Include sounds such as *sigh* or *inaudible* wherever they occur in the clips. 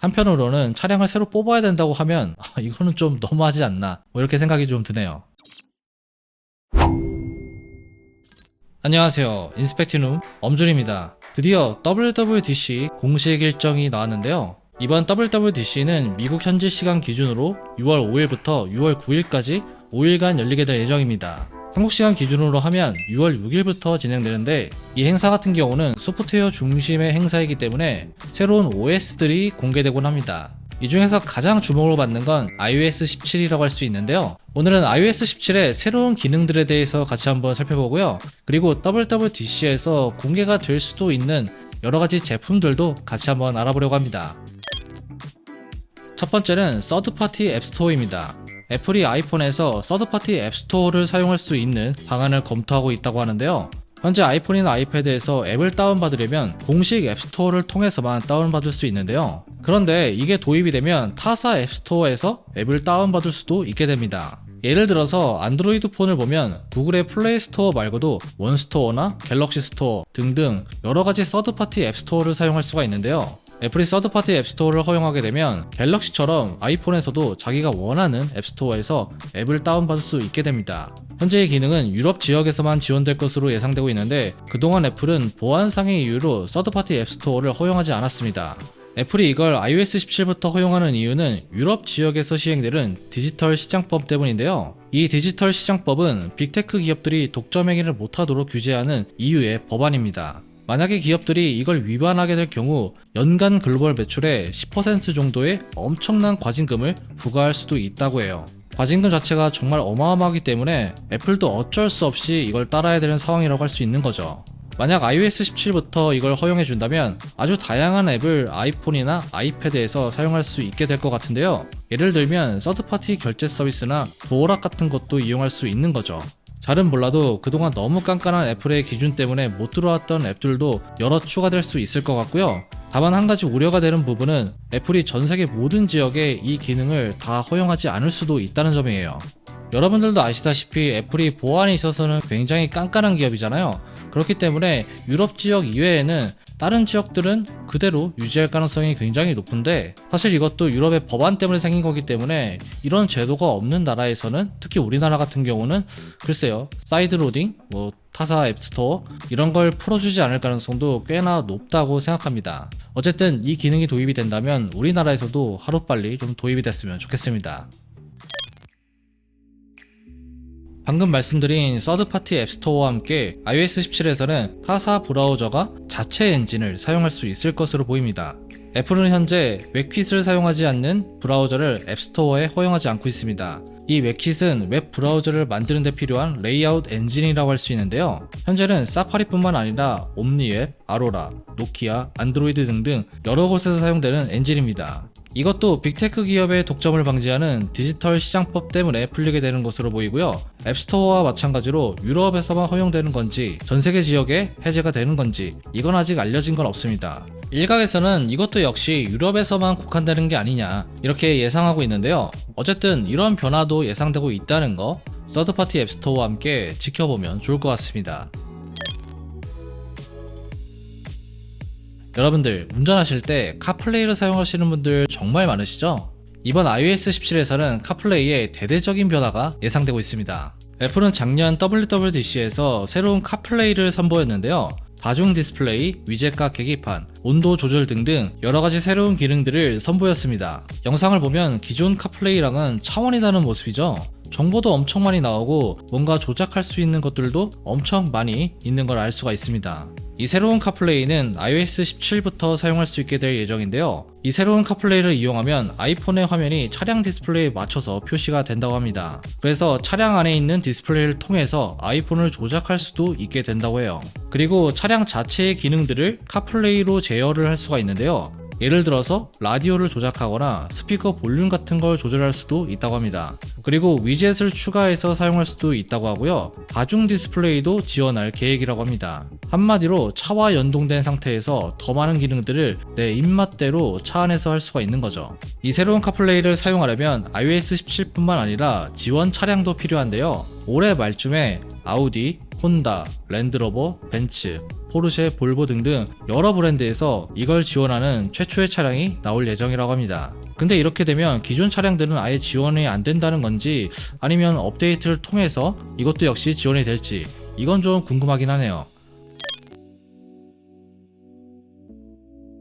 한편으로는 차량을 새로 뽑아야 된다고 하면 아, 이거는 좀 너무하지 않나 뭐 이렇게 생각이 좀 드네요. 안녕하세요. 인스펙티눔 엄준입니다. 드디어 WWDC 공식 일정이 나왔는데요. 이번 WWDC는 미국 현지 시간 기준으로 6월 5일부터 6월 9일까지 5일간 열리게 될 예정입니다. 한국 시간 기준으로 하면 6월 6일부터 진행되는데 이 행사 같은 경우는 소프트웨어 중심의 행사이기 때문에 새로운 OS들이 공개되곤 합니다. 이 중에서 가장 주목을 받는 건 iOS 17이라고 할 수 있는데요. 오늘은 iOS 17의 새로운 기능들에 대해서 같이 한번 살펴보고요. 그리고 WWDC에서 공개가 될 수도 있는 여러 가지 제품들도 같이 한번 알아보려고 합니다. 첫 번째는 서드파티 앱스토어입니다. 애플이 아이폰에서 서드파티 앱스토어를 사용할 수 있는 방안을 검토하고 있다고 하는데요. 현재 아이폰이나 아이패드에서 앱을 다운받으려면 공식 앱스토어를 통해서만 다운받을 수 있는데요. 그런데 이게 도입이 되면 타사 앱스토어에서 앱을 다운받을 수도 있게 됩니다. 예를 들어서 안드로이드 폰을 보면 구글의 플레이 스토어 말고도 원스토어나 갤럭시 스토어 등등 여러 가지 서드파티 앱스토어를 사용할 수가 있는데요. 애플이 서드파티 앱스토어를 허용하게 되면 갤럭시처럼 아이폰에서도 자기가 원하는 앱스토어에서 앱을 다운받을 수 있게 됩니다. 현재의 기능은 유럽 지역에서만 지원될 것으로 예상되고 있는데 그동안 애플은 보안상의 이유로 서드파티 앱스토어를 허용하지 않았습니다. 애플이 이걸 iOS 17부터 허용하는 이유는 유럽 지역에서 시행되는 디지털 시장법 때문인데요. 이 디지털 시장법은 빅테크 기업들이 독점 행위를 못하도록 규제하는 EU의 법안입니다. 만약에 기업들이 이걸 위반하게 될 경우 연간 글로벌 매출의 10% 정도의 엄청난 과징금을 부과할 수도 있다고 해요. 과징금 자체가 정말 어마어마하기 때문에 애플도 어쩔 수 없이 이걸 따라야 되는 상황이라고 할 수 있는 거죠. 만약 iOS 17부터 이걸 허용해 준다면 아주 다양한 앱을 아이폰이나 아이패드에서 사용할 수 있게 될 것 같은데요. 예를 들면 서드파티 결제 서비스나 도어락 같은 것도 이용할 수 있는 거죠. 잘은 몰라도 그동안 너무 깐깐한 애플의 기준 때문에 못 들어왔던 앱들도 여러 추가될 수 있을 것 같고요. 다만 한 가지 우려가 되는 부분은 애플이 전 세계 모든 지역에 이 기능을 다 허용하지 않을 수도 있다는 점이에요. 여러분들도 아시다시피 애플이 보안에 있어서는 굉장히 깐깐한 기업이잖아요. 그렇기 때문에 유럽 지역 이외에는 다른 지역들은 그대로 유지할 가능성이 굉장히 높은데 사실 이것도 유럽의 법안 때문에 생긴 거기 때문에 이런 제도가 없는 나라에서는 특히 우리나라 같은 경우는 글쎄요 사이드로딩 뭐 타사 앱스토어 이런 걸 풀어주지 않을 가능성도 꽤나 높다고 생각합니다. 어쨌든 이 기능이 도입이 된다면 우리나라에서도 하루빨리 좀 도입이 됐으면 좋겠습니다 방금 말씀드린 서드파티 앱스토어와 함께 iOS 17에서는 타사 브라우저가 자체 엔진을 사용할 수 있을 것으로 보입니다. 애플은 현재 웹킷을 사용하지 않는 브라우저를 앱스토어에 허용하지 않고 있습니다. 이 웹킷은 웹 브라우저를 만드는 데 필요한 레이아웃 엔진이라고 할 수 있는데요. 현재는 사파리뿐만 아니라 옴니웹, 아로라, 노키아, 안드로이드 등등 여러 곳에서 사용되는 엔진입니다. 이것도 빅테크 기업의 독점을 방지하는 디지털 시장법 때문에 풀리게 되는 것으로 보이고요. 앱스토어와 마찬가지로 유럽에서만 허용되는 건지 전 세계 지역에 해제가 되는 건지 이건 아직 알려진 건 없습니다. 일각에서는 이것도 역시 유럽에서만 국한되는 게 아니냐 이렇게 예상하고 있는데요. 어쨌든 이런 변화도 예상되고 있다는 거 서드파티 앱스토어와 함께 지켜보면 좋을 것 같습니다. 여러분들 운전하실 때 카플레이를 사용하시는 분들 정말 많으시죠? 이번 iOS 17에서는 카플레이에 대대적인 변화가 예상되고 있습니다. 애플은 작년 WWDC에서 새로운 카플레이를 선보였는데요. 다중 디스플레이, 위젯과 계기판, 온도 조절 등등 여러 가지 새로운 기능들을 선보였습니다. 영상을 보면 기존 카플레이랑은 차원이 다른 모습이죠. 정보도 엄청 많이 나오고 뭔가 조작할 수 있는 것들도 엄청 많이 있는 걸 알 수가 있습니다. 이 새로운 카플레이는 iOS 17부터 사용할 수 있게 될 예정인데요. 이 새로운 카플레이를 이용하면 아이폰의 화면이 차량 디스플레이에 맞춰서 표시가 된다고 합니다. 그래서 차량 안에 있는 디스플레이를 통해서 아이폰을 조작할 수도 있게 된다고 해요. 그리고 차량 자체의 기능들을 카플레이로 제어를 할 수가 있는데요. 예를 들어서 라디오를 조작하거나 스피커 볼륨 같은 걸 조절할 수도 있다고 합니다. 그리고 위젯을 추가해서 사용할 수도 있다고 하고요. 다중 디스플레이도 지원할 계획이라고 합니다. 한마디로 차와 연동된 상태에서 더 많은 기능들을 내 입맛대로 차 안에서 할 수가 있는 거죠. 이 새로운 카플레이를 사용하려면 iOS 17뿐만 아니라 지원 차량도 필요한데요. 올해 말쯤에 아우디, 혼다, 랜드로버, 벤츠, 포르쉐, 볼보 등등 여러 브랜드에서 이걸 지원하는 최초의 차량이 나올 예정이라고 합니다. 근데 이렇게 되면 기존 차량들은 아예 지원이 안 된다는 건지 아니면 업데이트를 통해서 이것도 역시 지원이 될지 이건 좀 궁금하긴 하네요.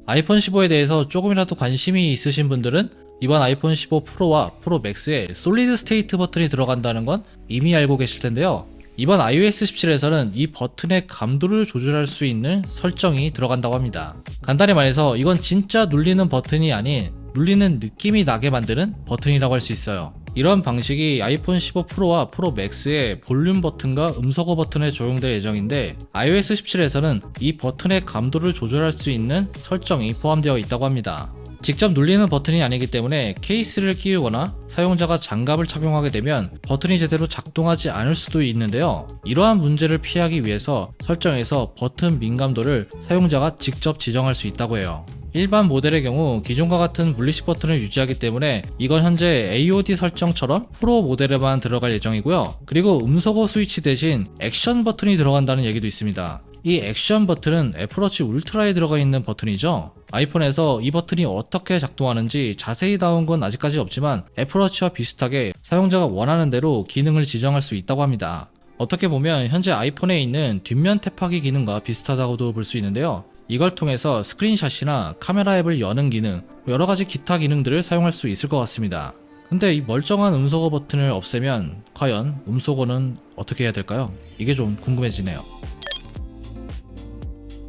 아이폰 15에 대해서 조금이라도 관심이 있으신 분들은 이번 아이폰 15 프로와 프로 맥스에 솔리드 스테이트 버튼이 들어간다는 건 이미 알고 계실 텐데요. 이번 iOS 17에서는 이 버튼의 감도를 조절할 수 있는 설정이 들어간다고 합니다. 간단히 말해서 이건 진짜 눌리는 버튼이 아닌 눌리는 느낌이 나게 만드는 버튼이라고 할 수 있어요. 이런 방식이 아이폰 15 프로와 프로 맥스의 볼륨 버튼과 음소거 버튼에 적용될 예정인데 iOS 17에서는 이 버튼의 감도를 조절할 수 있는 설정이 포함되어 있다고 합니다. 직접 눌리는 버튼이 아니기 때문에 케이스를 끼우거나 사용자가 장갑을 착용하게 되면 버튼이 제대로 작동하지 않을 수도 있는데요. 이러한 문제를 피하기 위해서 설정에서 버튼 민감도를 사용자가 직접 지정할 수 있다고 해요. 일반 모델의 경우 기존과 같은 물리식 버튼을 유지하기 때문에 이건 현재 AOD 설정처럼 프로 모델에만 들어갈 예정이고요. 그리고 음소거 스위치 대신 액션 버튼이 들어간다는 얘기도 있습니다. 이 액션 버튼은 애플워치 울트라에 들어가 있는 버튼이죠. 아이폰에서 이 버튼이 어떻게 작동하는지 자세히 나온 건 아직까지 없지만 애플워치와 비슷하게 사용자가 원하는 대로 기능을 지정할 수 있다고 합니다. 어떻게 보면 현재 아이폰에 있는 뒷면 탭하기 기능과 비슷하다고도 볼 수 있는데요. 이걸 통해서 스크린샷이나 카메라 앱을 여는 기능, 여러 가지 기타 기능들을 사용할 수 있을 것 같습니다. 근데 이 멀쩡한 음소거 버튼을 없애면 과연 음소거는 어떻게 해야 될까요? 이게 좀 궁금해지네요.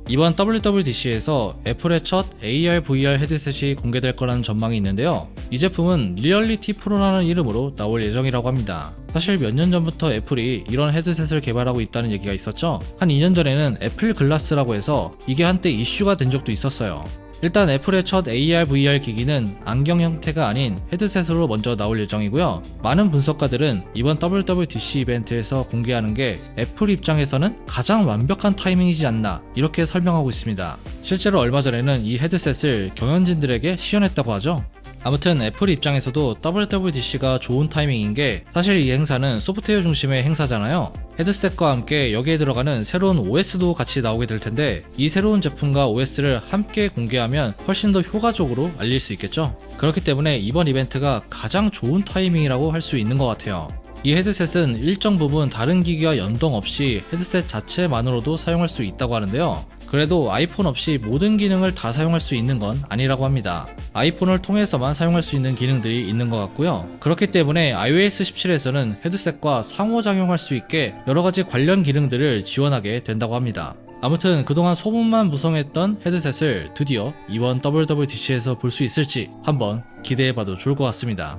이번 WWDC에서 애플의 첫 AR, VR 헤드셋이 공개될 거라는 전망이 있는데요. 이 제품은 리얼리티 프로라는 이름으로 나올 예정이라고 합니다. 사실 몇 년 전부터 애플이 이런 헤드셋을 개발하고 있다는 얘기가 있었죠. 한 2년 전에는 애플 글라스라고 해서 이게 한때 이슈가 된 적도 있었어요. 일단 애플의 첫 AR, VR 기기는 안경 형태가 아닌 헤드셋으로 먼저 나올 예정이고요. 많은 분석가들은 이번 WWDC 이벤트에서 공개하는 게 애플 입장에서는 가장 완벽한 타이밍이지 않나 이렇게 설명하고 있습니다. 실제로 얼마 전에는 이 헤드셋을 경연진들에게 시연했다고 하죠. 아무튼 애플 입장에서도 WWDC가 좋은 타이밍인 게 사실 이 행사는 소프트웨어 중심의 행사잖아요. 헤드셋과 함께 여기에 들어가는 새로운 OS도 같이 나오게 될 텐데 이 새로운 제품과 OS를 함께 공개하면 훨씬 더 효과적으로 알릴 수 있겠죠. 그렇기 때문에 이번 이벤트가 가장 좋은 타이밍이라고 할 수 있는 것 같아요. 이 헤드셋은 일정 부분 다른 기기와 연동 없이 헤드셋 자체만으로도 사용할 수 있다고 하는데요. 그래도 아이폰 없이 모든 기능을 다 사용할 수 있는 건 아니라고 합니다. 아이폰을 통해서만 사용할 수 있는 기능들이 있는 것 같고요. 그렇기 때문에 iOS 17에서는 헤드셋과 상호작용할 수 있게 여러 가지 관련 기능들을 지원하게 된다고 합니다. 아무튼 그동안 소문만 무성했던 헤드셋을 드디어 이번 WWDC에서 볼 수 있을지 한번 기대해봐도 좋을 것 같습니다.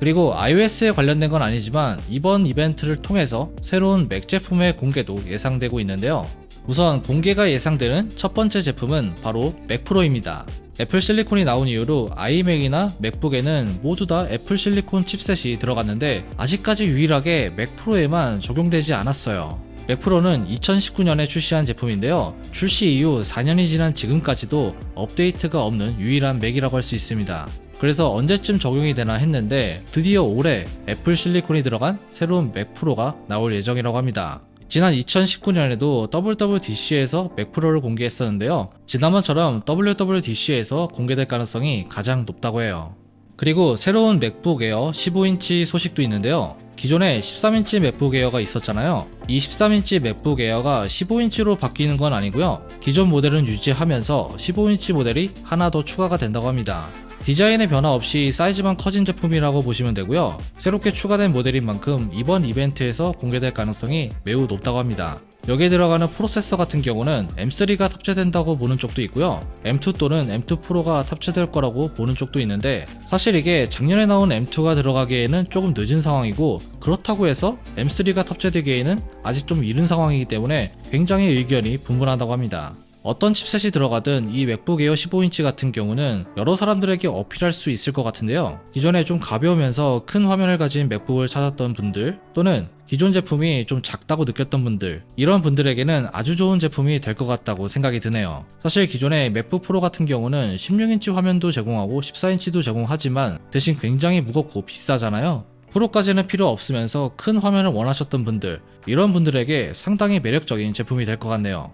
그리고 iOS에 관련된 건 아니지만 이번 이벤트를 통해서 새로운 맥 제품의 공개도 예상되고 있는데요. 우선 공개가 예상되는 첫 번째 제품은 바로 맥 프로입니다. 애플 실리콘이 나온 이후로 아이맥이나 맥북에는 모두 다 애플 실리콘 칩셋이 들어갔는데 아직까지 유일하게 맥 프로에만 적용되지 않았어요. 맥 프로는 2019년에 출시한 제품인데요. 출시 이후 4년이 지난 지금까지도 업데이트가 없는 유일한 맥이라고 할 수 있습니다. 그래서 언제쯤 적용이 되나 했는데 드디어 올해 애플 실리콘이 들어간 새로운 맥 프로가 나올 예정이라고 합니다. 지난 2019년에도 WWDC에서 맥 프로를 공개했었는데요. 지난번처럼 WWDC에서 공개될 가능성이 가장 높다고 해요. 그리고 새로운 맥북 에어 15인치 소식도 있는데요. 기존에 13인치 맥북 에어가 있었잖아요. 이 13인치 맥북 에어가 15인치로 바뀌는 건 아니고요. 기존 모델은 유지하면서 15인치 모델이 하나 더 추가가 된다고 합니다. 디자인의 변화 없이 사이즈만 커진 제품이라고 보시면 되고요. 새롭게 추가된 모델인 만큼 이번 이벤트에서 공개될 가능성이 매우 높다고 합니다. 여기에 들어가는 프로세서 같은 경우는 M3가 탑재된다고 보는 쪽도 있고요. M2 또는 M2 프로가 탑재될 거라고 보는 쪽도 있는데 사실 이게 작년에 나온 M2가 들어가기에는 조금 늦은 상황이고 그렇다고 해서 M3가 탑재되기에는 아직 좀 이른 상황이기 때문에 굉장히 의견이 분분하다고 합니다. 어떤 칩셋이 들어가든 이 맥북 에어 15인치 같은 경우는 여러 사람들에게 어필할 수 있을 것 같은데요. 기존에 좀 가벼우면서 큰 화면을 가진 맥북을 찾았던 분들 또는 기존 제품이 좀 작다고 느꼈던 분들 이런 분들에게는 아주 좋은 제품이 될 것 같다고 생각이 드네요. 사실 기존의 맥북 프로 같은 경우는 16인치 화면도 제공하고 14인치도 제공하지만 대신 굉장히 무겁고 비싸잖아요. 프로까지는 필요 없으면서 큰 화면을 원하셨던 분들, 이런 분들에게 상당히 매력적인 제품이 될 것 같네요.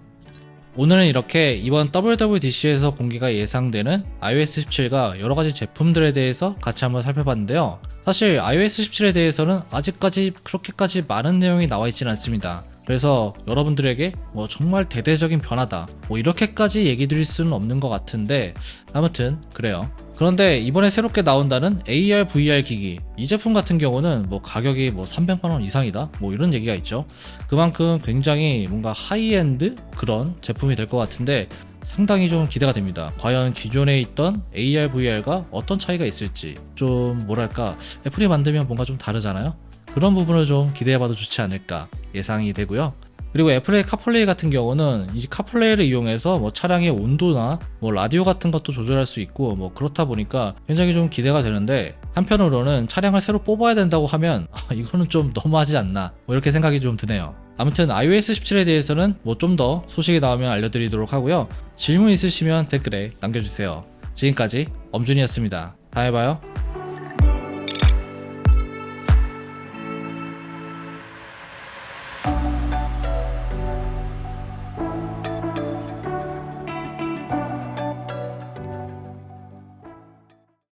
오늘은 이렇게 이번 WWDC에서 공개가 예상되는 iOS 17과 여러 가지 제품들에 대해서 같이 한번 살펴봤는데요. 사실 iOS 17에 대해서는 아직까지 그렇게까지 많은 내용이 나와 있지는 않습니다. 그래서 여러분들에게 뭐 정말 대대적인 변화다 뭐 이렇게까지 얘기 드릴 수는 없는 것 같은데 아무튼 그래요. 그런데 이번에 새롭게 나온다는 AR, VR 기기 이 제품 같은 경우는 뭐 가격이 뭐 300만 원 이상이다 뭐 이런 얘기가 있죠. 그만큼 굉장히 뭔가 하이엔드 그런 제품이 될 것 같은데 상당히 좀 기대가 됩니다. 과연 기존에 있던 AR, VR과 어떤 차이가 있을지 좀 뭐랄까 애플이 만들면 뭔가 좀 다르잖아요. 그런 부분을 좀 기대해봐도 좋지 않을까 예상이 되고요. 그리고 애플의 카플레이 같은 경우는 이 카플레이를 이용해서 뭐 차량의 온도나 뭐 라디오 같은 것도 조절할 수 있고 뭐 그렇다 보니까 굉장히 좀 기대가 되는데 한편으로는 차량을 새로 뽑아야 된다고 하면 *laughs* 아, 이거는 좀 너무하지 않나 뭐 이렇게 생각이 좀 드네요. 아무튼 iOS 17에 대해서는 뭐 좀 더 소식이 나오면 알려드리도록 하고요. 질문 있으시면 댓글에 남겨주세요. 지금까지 엄준이었습니다. 다음에 봐요.